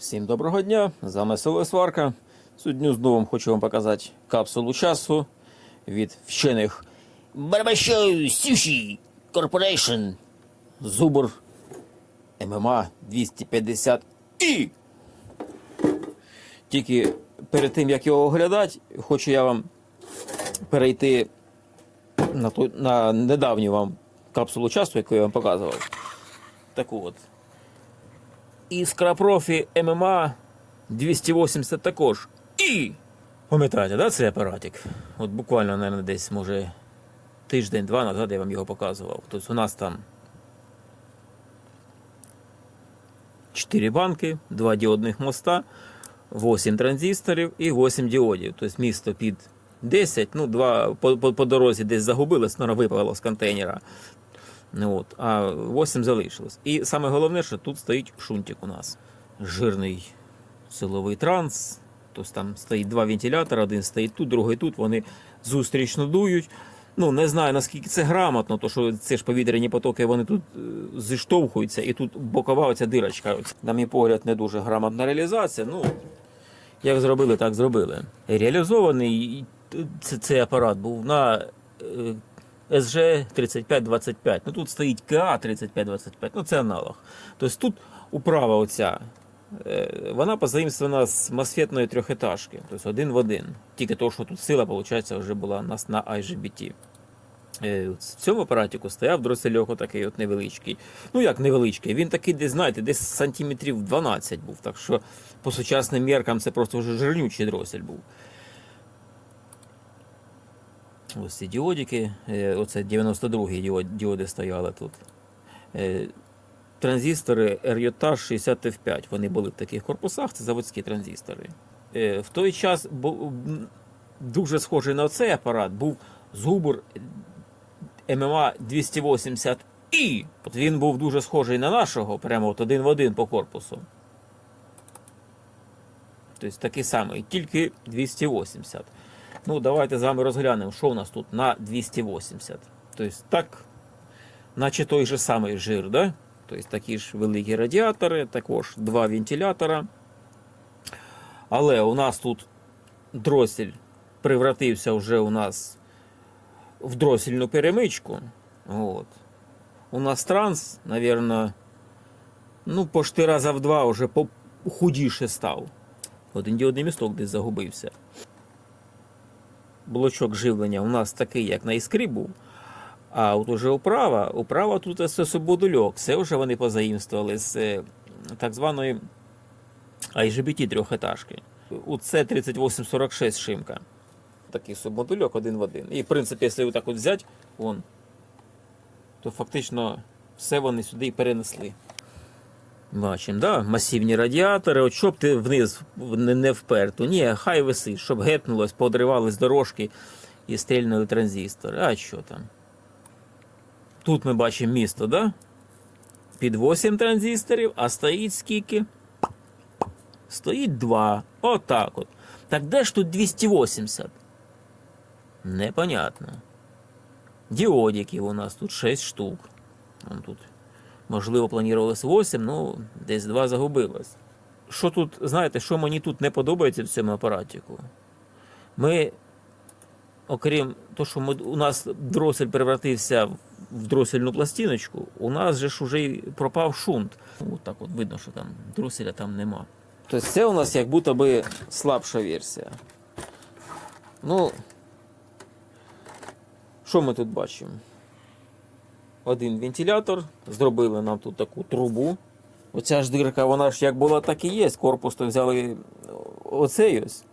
Всім доброго дня! З вами Село Сварка. Сьогодні знову хочу вам показати капсулу часу від вчених Барбашоу Суші Corporation Зубр ММА 250 і. Тільки перед тим як його оглядати, хочу я вам перейти на, ту, на недавню вам капсулу часу, яку я вам показував. Таку от. Іскра профі ММА 280 також. І. Пам'ятаєте, да, цей апаратик? От буквально, мабуть, десь, може, тиждень-два назад я вам його показував. Тобто у нас там 4 банки, 2 діодних моста, 8 транзисторів і 8 діодів. Тобто місто під 10, ну, 2 по, по, по дорозі десь загубилось, наверно, випало з контейнера. От, а 8 залишилось. І саме головне, що тут стоїть шунтик у нас. Жирний силовий транс. Тобто там стоїть два вентилятора, один стоїть тут, другий тут. Вони зустрічно дують. Ну, не знаю наскільки це грамотно, то що це ж повітряні потоки, вони тут е, зіштовхуються, і тут бокова оця дирочка. На мій погляд, не дуже грамотна реалізація. Ну, як зробили, так зробили. Реалізований цей апарат був на е, SG 3525. Ну тут стоїть КА 3525, ну це аналог. Тобто тут управа оця, е, вона позаїмствована з мосфетної трьохетажки, тобто один в один. Тільки то, що тут сила, виходить, вже була у нас на IGBT. Е, В цьому апаратику стояв дросельок такий от невеличкий. Ну як невеличкий, він такий, десь, знаєте, десь сантиметрів 12 був. Так що по сучасним міркам це просто вже жирнючий дросель був. Ось ці діодики, е, оце 92-гі діоди стояли тут. Е, Транзистори RJ 60 F5, вони були в таких корпусах, це заводські транзистори. Е, В той час дуже схожий на цей апарат був Зубр ММА 280 і От він був дуже схожий на нашого, прямо от один в один по корпусу. Тобто такий самий, тільки 280. Ну, давайте з вами розглянемо, що у нас тут на 280. Тобто так, наче той же самий жир, да? Тобто такі ж великі радіатори, також два вентилятора. Але у нас тут дросель превратився вже у нас в дросельну перемичку. От. У нас транс, наверное, ну, пошти раза в два вже по- худіше став. Один діодний місток десь загубився. Блочок живлення у нас такий, як на іскрі був. А от уже управа, управа тут це сободульок. Це вже вони позаїмствували з е, так званої IGBT трьохетажки. У це 3846 шимка. Такий субмодульок один в один. І в принципі, якщо так от взяти, вон, то фактично все вони сюди і перенесли. Бачимо, да? масивні радіатори, от щоб ти вниз не, вперту. Ні, хай висить, щоб гепнулось, подривались дорожки і стрільнули транзистори. А що там? Тут ми бачимо місто, да? Під 8 транзисторів, а стоїть скільки? Стоїть 2. Отак от. Так де ж тут 280? Непонятно. Діодиків у нас тут 6 штук. Вон тут Можливо, планувалось 8, ну десь 2 загубилось. Що тут, знаєте, що мені тут не подобається в цьому апаратіку? Ми, окрім того, що ми, у нас дросель превратився в дросельну пластиночку, у нас же ж уже пропав шунт. От так от видно, що там дроселя там нема. Тобто це у нас як будто би слабша версія. Ну, що ми тут бачимо? Один вентилятор, зробили нам тут таку трубу. Оця ж дирка, вона ж як була, так і є. Корпус то взяли оцей ось.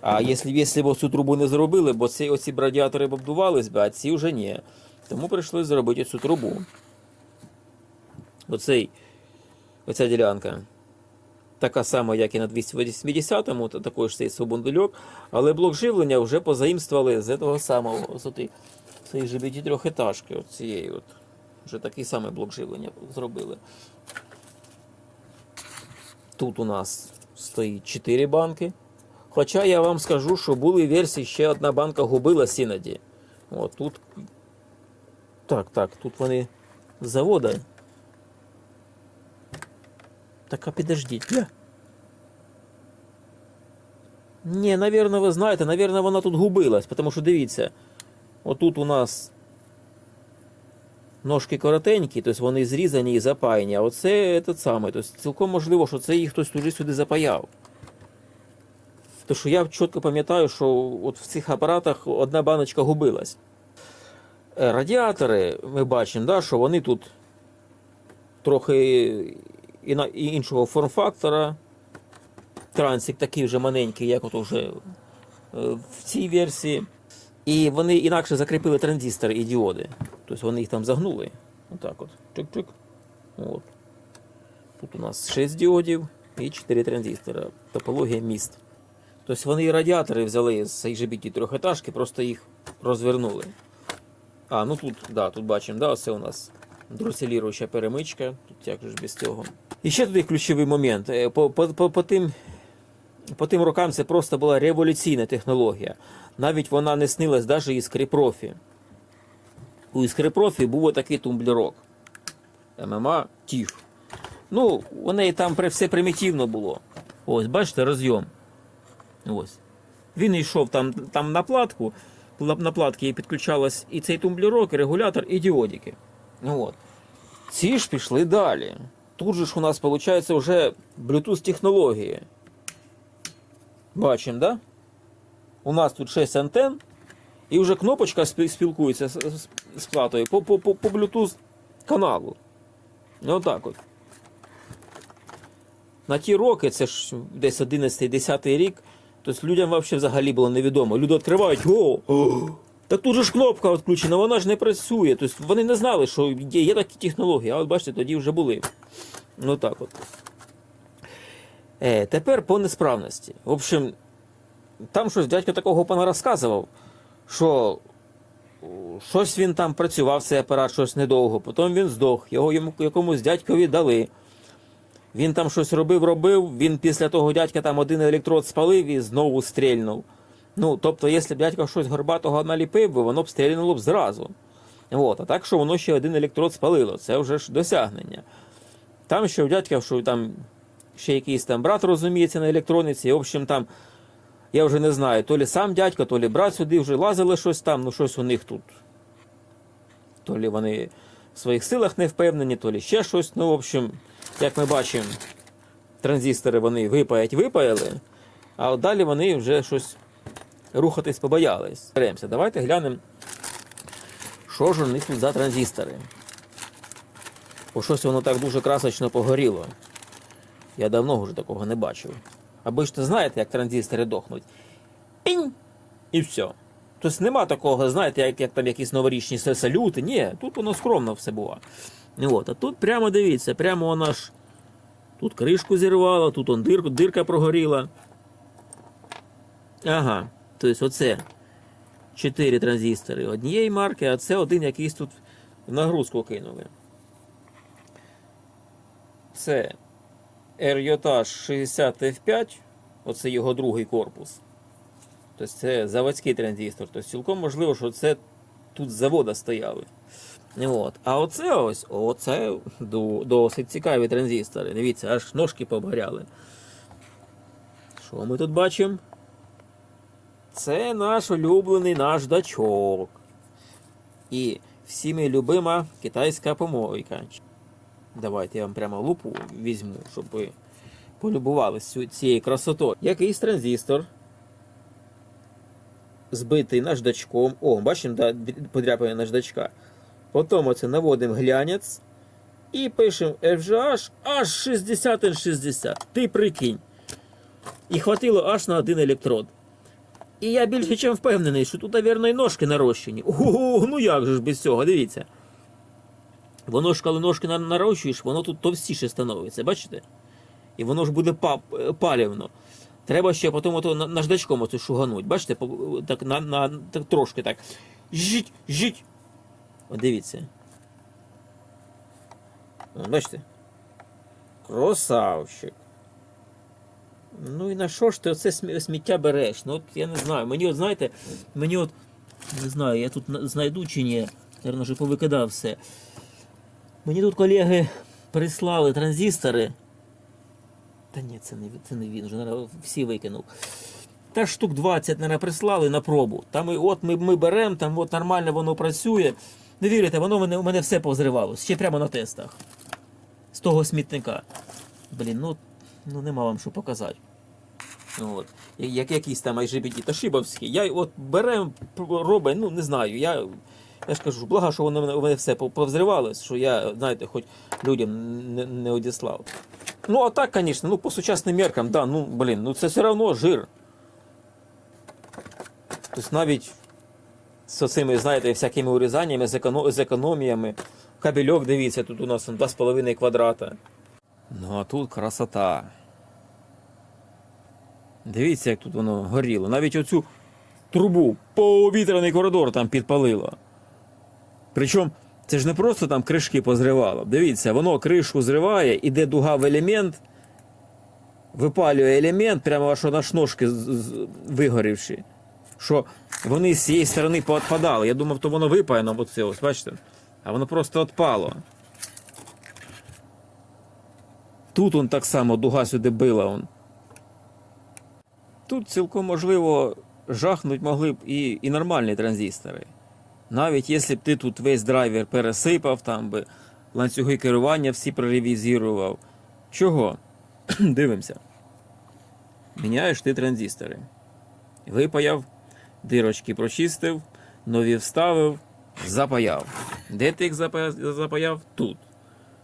А якщо, б цю трубу не зробили, бо ці, оці б радіатори б обдувались а ці вже ні. Тому прийшлося зробити цю трубу. Оцей, оця ділянка. Така сама, як і на 280-му, то такий ж цей свобондульок, але блок живлення вже позаїмствували з того самого. З отої- цей GBT трьохетажки, от цієї от. Вже такий самий блок живлення зробили. Тут у нас стоїть 4 банки. Хоча я вам скажу, що були версії, ще одна банка губилась іноді. От тут. Так, так, тут вони з завода. Так, а підождіть, бля. Ні, навірно, ви знаєте, навірно, вона тут губилась, тому що дивіться, отут у нас ножки коротенькі, тобто вони зрізані і запаяні, а оце те саме. Тобто цілком можливо, що це їх хтось туди сюди запаяв. Тому що я чітко пам'ятаю, що от в цих апаратах одна баночка губилась. Е, Радіатори ми бачимо, да, що вони тут трохи іншого форм-фактора. Трансик такий вже маленький, як от уже е, в цій версії. І вони інакше закріпили транзистори і діоди. Тобто вони їх там загнули. Отак от. Чик-чик. От. Тут у нас 6 діодів і 4 транзистора. Топологія міст. Тобто вони і радіатори взяли з IGBT трьохетажки, просто їх розвернули. А, ну тут, да, тут бачимо, да, це у нас дроселіруюча перемичка. Тут як же ж без цього. І ще тут ключовий момент. Е, По, по, по, по, тим, по тим рокам це просто була революційна технологія. Навіть вона не снилась навіть іскри профі. У іскри профі був отакий тумблерок. ММА тіг. Ну, у неї там все примітивно було. Ось, бачите, розйом. Ось. Він йшов там, там на платку, пла- на платки підключалось і цей тумблерок, і регулятор, і діодики. Ну, от. Ці ж пішли далі. Тут же ж у нас виходить вже Bluetooth технології. Бачимо, да? У нас тут 6 антенн, і вже кнопочка спілкується з, платою по, по, по, по Bluetooth каналу. Отак от. На ті роки, це ж десь 11-10 рік, тобто людям взагалі було невідомо. Люди відкривають, о, о, так тут же ж кнопка відключена, вона ж не працює. Тобто вони не знали, що є, є такі технології, а от бачите, тоді вже були. Ну так от. Е, тепер по несправності. В общем, там щось дядько такого пана розказував, що щось він там працював, цей апарат, щось недовго, потім він здох, його йому якомусь дядькові дали. Він там щось робив, робив, він після того дядька там один електрод спалив і знову стрільнув. Ну, тобто, якщо б дядько щось горбатого наліпив, би, воно б стрільнуло б зразу. От, а так, що воно ще один електрод спалило, це вже ж досягнення. Там ще у дядька, що там ще якийсь там брат розуміється на електроніці, і, в общем, там, я вже не знаю, то лі сам дядько, то лі брат сюди вже лазили щось там, ну щось у них тут. То лі вони в своїх силах не впевнені, то лі ще щось. Ну, в общем, як ми бачимо, транзистори вони випаять, випаяли, а далі вони вже щось рухатись побоялись. Беремося. Давайте глянемо, що ж у них тут за транзистори. Бо щось воно так дуже красочно погоріло. Я давно вже такого не бачив. Або ж ти знаєте, як транзистори дохнуть. Пінь! І все. Тобто нема такого, знаєте, як, як там якісь новорічні салюти. Ні, тут воно скромно все буває. От, а тут прямо дивіться, прямо вона ж. Тут кришку зірвала, тут он дирку, дирка прогоріла. Ага. Тобто оце 4 транзистори однієї марки, а це один якийсь тут нагрузку кинули. Це RJ 60 F5, оце його другий корпус. Тобто це заводський транзистор. Тобто цілком можливо, що це тут з завода стояли. От. А оце ось, оце досить цікаві транзистори. Дивіться, аж ножки поборяли. Що ми тут бачимо? Це наш улюблений наждачок. І всіми любима китайська помойка. Давайте я вам прямо лупу візьму, щоб ви полюбувалися цією красотою. Якийсь транзистор. Збитий наждачком. О, бачимо, да, подряпає наждачка. Потім оце наводимо глянець і пишемо FGH аж 60 n 60. Ти прикинь. І хватило аж на один електрод. І я більше чим впевнений, що тут, навірно, і ножки нарощені. Ого, ну як же ж без цього, дивіться. Воно ж, коли ножки нарощуєш, воно тут товстіше становиться, бачите? І воно ж буде па- палівно. Треба ще потім ото наждачком оце шугануть. Бачите, так, на, на, так трошки так. Жіть, жіть. От дивіться. Бачите? Красавчик. Ну і на що ж ти оце сміття береш? Ну от я не знаю. Мені от знаєте, мені от не знаю, я тут знайду чи ні. Наверно, вже повикидав все. Мені тут колеги прислали транзистори. Та ні, це не, це не він, вже всі викинув. Та штук 20, наверное, прислали на пробу. Там і от ми, ми беремо, там от нормально воно працює. Не вірите, воно мене, мене все позривалося. Ще прямо на тестах. З того смітника. Блін, ну, ну нема вам що показати. Ну, от. Як якийсь там IGBT та шибовський. Я от берем, робить, ну не знаю. Я, я ж кажу, благо, що воно мене- все повзривалось, що я, знаєте, хоч людям не, не одіслав. Ну, а так, звісно, ну по сучасним меркам, да, ну блін, ну це все одно жир. Тобто навіть з цими, знаєте, всякими урізаннями, з економіями. Кабельок, дивіться, тут у нас 2,5 квадрата. Ну а тут красота. Дивіться, як тут воно горіло. Навіть оцю трубу повітряний коридор там підпалило. Причому це ж не просто там кришки позривало. Дивіться, воно кришку зриває, іде дуга в елемент, випалює елемент, прямо аж ножки з- з- Що вони з цієї сторони поотпадали. Я думав, то воно випаяно, оце ось, бачите? А воно просто отпало. Тут он так само дуга сюди била. Он. Тут цілком можливо жахнуть могли б і, і нормальні транзистори. Навіть якщо б ти тут весь драйвер пересипав, там би ланцюги керування всі проревізірував. Чого? Дивимося. Міняєш ти транзистори. Випаяв, дирочки прочистив, нові вставив, запаяв. Де ти їх запаяв? Тут.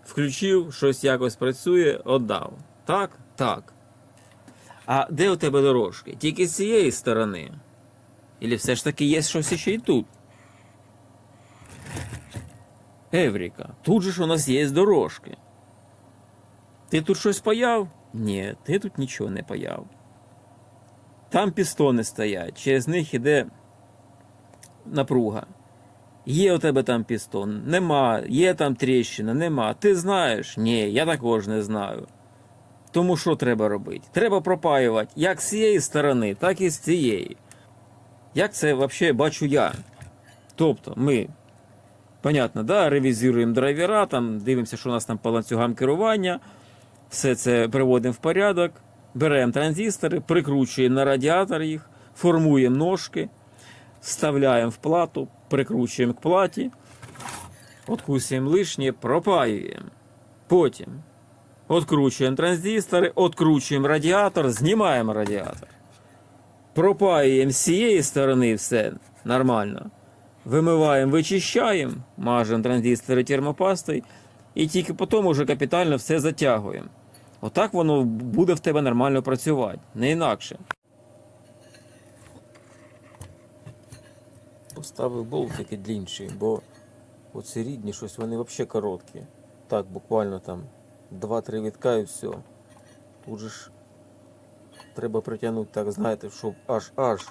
Включив, щось якось працює, отдав. Так? Так. А де у тебе дорожки? Тільки з цієї сторони. Ілі все ж таки є щось ще й тут. Евріка, тут же ж у нас є дорожки. Ти тут щось паяв? Ні, ти тут нічого не паяв. Там пістони стоять, через них іде напруга. Є у тебе там пістон, нема, є там тріщина, нема. Ти знаєш? Ні, я також не знаю. Тому що треба робити? Треба пропаювати як з цієї сторони, так і з цієї. Як це взагалі бачу я? Тобто ми, понятно, да, ревізуємо драйвера, там, дивимося, що у нас там по ланцюгам керування, все це приводимо в порядок, беремо транзистори, прикручуємо на радіатор їх, формуємо ножки, вставляємо в плату, прикручуємо к платі, откусуємо лишнє, пропаюємо. Потім Откручуємо транзистори, откручуємо радіатор, знімаємо радіатор. Пропаюємо з цієї сторони все нормально. Вимиваємо, вичищаємо, мажемо транзистори термопастою і тільки потім уже капітально все затягуємо. Отак воно буде в тебе нормально працювати, не інакше. Поставив болтики длінші, бо оці рідні щось вони взагалі короткі. Так, буквально там 2-3 вітка і все. Тут же ж треба притягнути так, знаєте, щоб аж аж.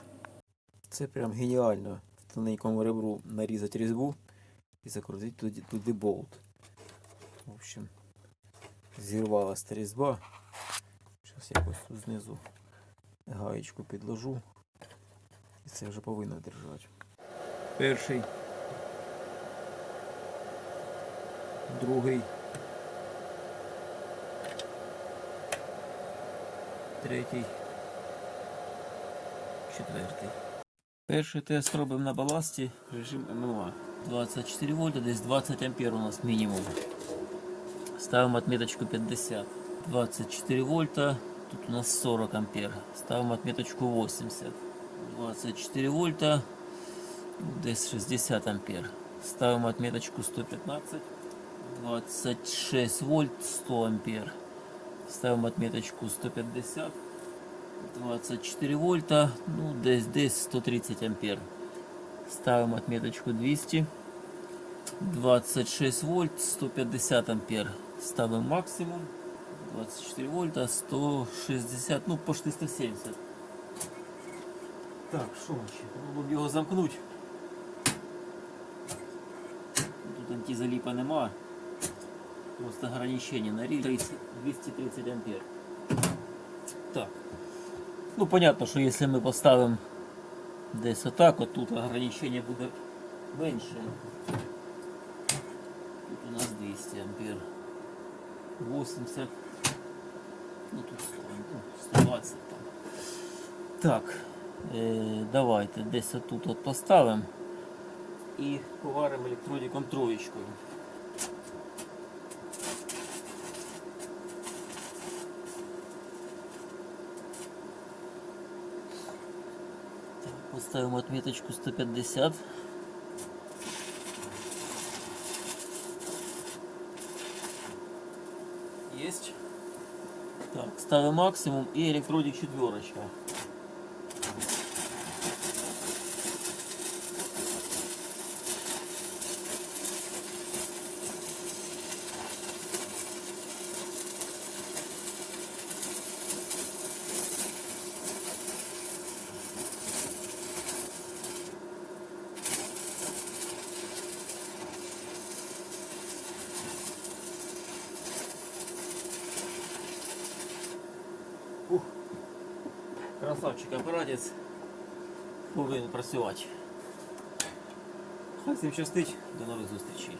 Це прям геніально. В тоненькому ребру нарізати різьбу і закрутити туди, туди болт. В общем, зірвалась та різьба. Зараз якось тут знизу гаєчку підложу. І це вже повинно держати. Перший. Другий. Третій. Четвертий. Перший тест робимо на баласті. Режим ММА. 24 вольта, десь 20 ампер у нас мінімум. Ставимо отметочку 50. 24 вольта, тут у нас 40 ампер. Ставим отметочку 80. 24 вольта, ну, десь 60 ампер. Ставим отметочку 115. 26 вольт, 100 ампер. Ставим отметочку 150. 24 вольта, ну десь, десь 130 ампер. Ставим отметочку 200. 26 вольт, 150 ампер. Ставим максимум. 24 вольта, 160, ну почти 170. Так, що ще? Треба б його замкнути. Тут антизаліпа нема. Просто ограничение на 30, 230 ампер. Так. Ну, понятно, що якщо ми поставимо десь отак, от тут ограничення буде менше. Тут у нас 200 ампер. 80. Ну тут 100, ну, 120 там. Так, е, давайте десь отут от поставимо і поваримо електродиком троєчкою. Поставимо отметочку 150. Есть. Так, ставим максимум и электродик четверочка. Красавчик апаратець повинен працювати. Хай всім щастить, до нових зустрічей.